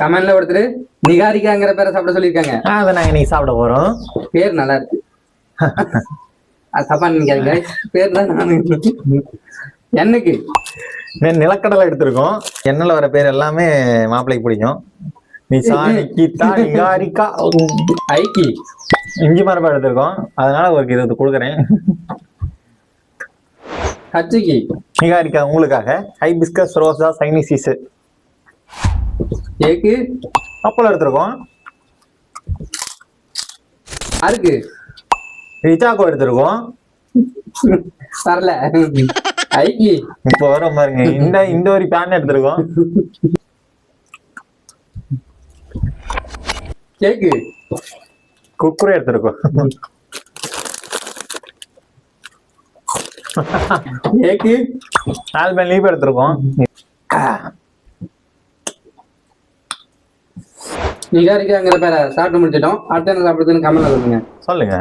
கமெண்ட்ல ஒருத்தர் நிகாரிகாங்கிற பேரை சாப்பிட சொல்லியிருக்காங்க. அதை நாங்க இன்னைக்கு சாப்பிட போறோம். பேர் நல்லா இருக்கு. அது தப்பா நினைக்காதீங்க. பேர் தான் நானு. என்னக்கு? நிலக்கடலை எடுத்திருக்கோம். எண்ணெயில் வர பேர் எல்லாமே மாப்பிள்ளைக்கு பிடிக்கும். நிசானி கீதா நிகாரிகா ஐக்கி இஞ்சி மரபா எடுத்திருக்கோம். அதனால ஒரு இது கொடுக்குறேன். ஹச்சுக்கி நிகாரிகா உங்களுக்காக. ஹைபிஸ்கஸ் ரோசா சைனிசிஸ் ஏக்கு அப்பளம் எடுத்திருக்கோம். அருக்கு ரிச்சாக்கோ எடுத்திருக்கோம். வரல. ஐக்கி. இப்போ வர பாருங்க இந்த இந்த ஒரு பேன் எடுத்திருக்கோம். கேக்கு குக்குரே எடுத்திருக்கோம். ஏக்கு ஆல்பன் லீப் எடுத்திருக்கோம். நிகாரிக்காங்கிற பேரை சாப்பிட்டு முடிச்சிட்டோம். அடுத்த என்ன சாப்பிடுதுன்னு கமெண்ட்ல சொல்லுங்க. சொல்லுங்க.